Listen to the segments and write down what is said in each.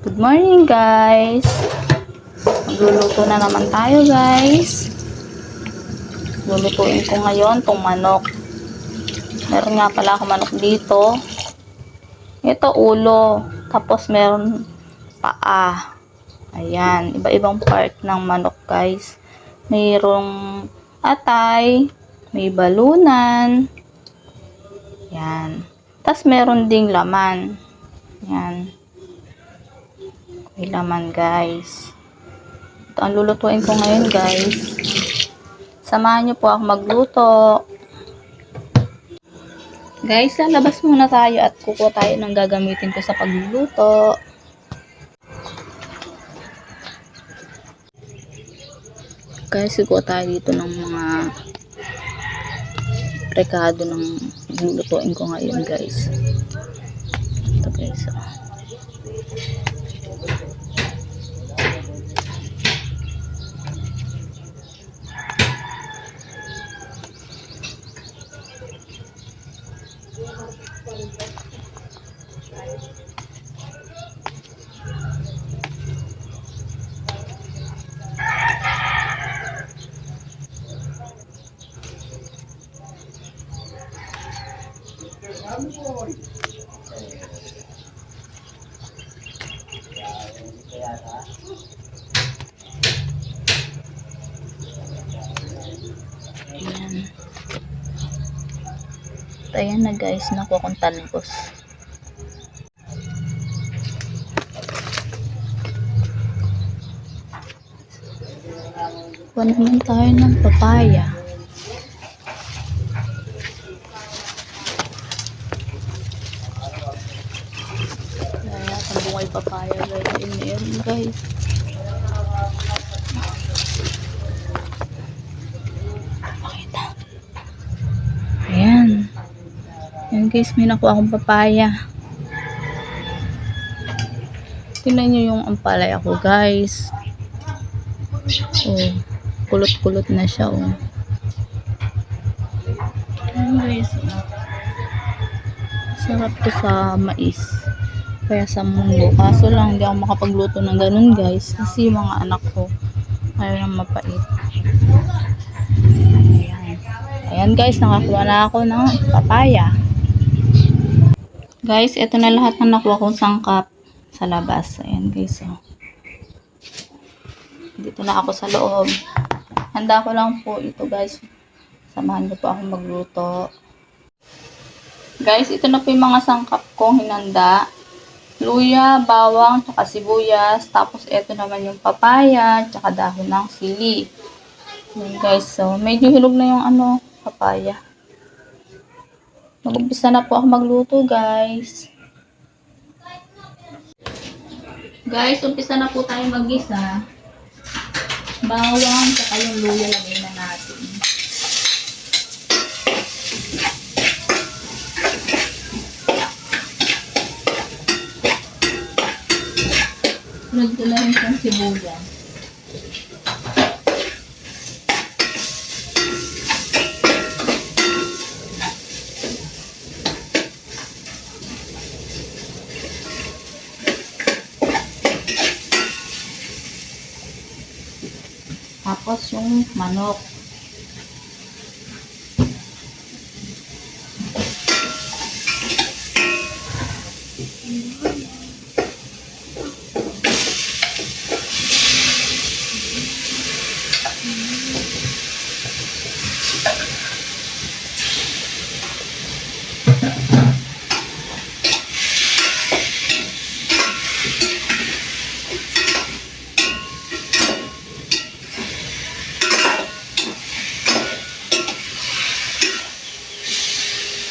Good morning guys. Magluluto na naman tayo guys. Lulutuin ko ngayon tong manok. Meron nga pala ako manok dito. Ito ulo. Tapos meron paa. Ayan. Iba-ibang part ng manok guys. Mayroong atay. May balunan. Yan. Tapos meron ding laman. Yan. May laman guys. Ito ang lulutuin ko ngayon guys. Samahan niyo po ako magluto. Guys, lalabas muna tayo at kukuha tayo ng gagamitin ko sa pagluluto. Guys, kukuha tayo dito ng mga rekado ng lulutuin ko ngayon guys. Ito guys. Oh. Ayan. At ayan na guys, nakuha kong talbos. Kuha naman tayo ng papaya. Bungay papaya guys, yun meron guys. Ayan. Ayan guys, may nakuha akong papaya. Tingnan nyo yung ampalaya ko guys. Oh, kulot-kulot na siya oh. Ayan guys. Sarap to sa mais. Kaya sa mundo. Kaso lang, hindi ako makapagluto ng ganun guys. Kasi yung mga anak ko, ayaw nang mapait. Ayan. Ayan guys, nakakuha na ako ng papaya. Guys, ito na lahat ng nakuha kong sangkap sa labas. Ayan guys, oh. Dito na ako sa loob. Handa ko lang po ito guys. Samahan niyo po ako magluto. Guys, ito na po yung mga sangkap kong hinanda. Luya, bawang, tsaka sibuyas. Tapos ito naman yung papaya, tsaka dahon ng sili. Ayan guys, so medyo hinog na yung ano, papaya. Mag-umpisa na po ako magluto guys. Guys, umpisa na po tayo mag-isa. Bawang, tsaka yung luya lagay na natin. Sunod ko na rin siyang sibuyas. Tapos yung manok.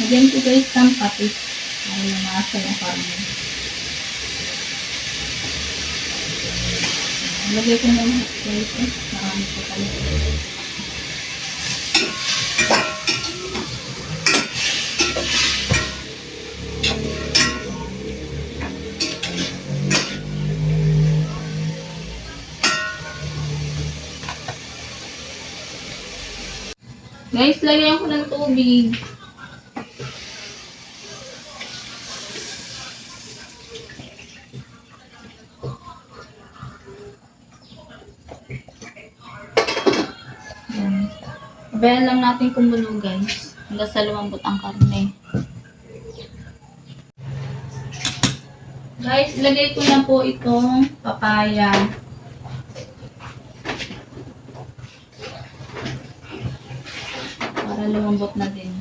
Lagyan ko guys ng patis. Para lumasa yung karne. Lagay ko na lahat guys. Eh. Marami ko pala. Guys, lagyan ko ng tubig. Bayan lang natin kumulo guys. Hanggang sa lumambot ang karne. Guys, ilagay ko na po itong papaya. Para lumambot na din.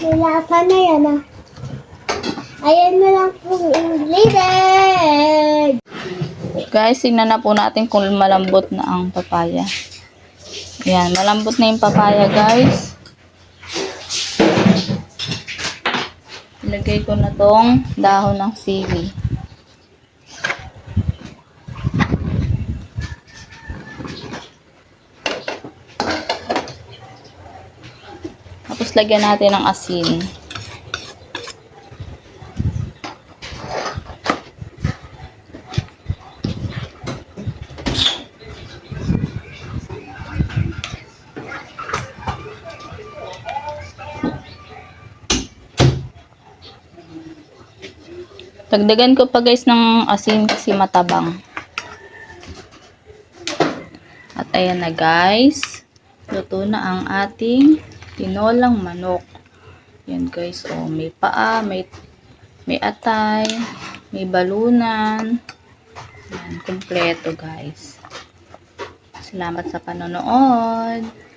Nilasa na yan ah. Ayan na lang pong ingredient. Guys, tingnan na po natin kung malambot na ang papaya. Ayan, malambot na yung papaya, guys. Ilagay ko na tong dahon ng sili. Tapos lagyan natin ng asin. Dagdagan ko pa guys ng asin kasi matabang. At ayan na guys. Luto na ang ating tinolang manok. Yan guys, oh, may paa, may may atay, may balunan. Yan, kompleto guys. Salamat sa panonood.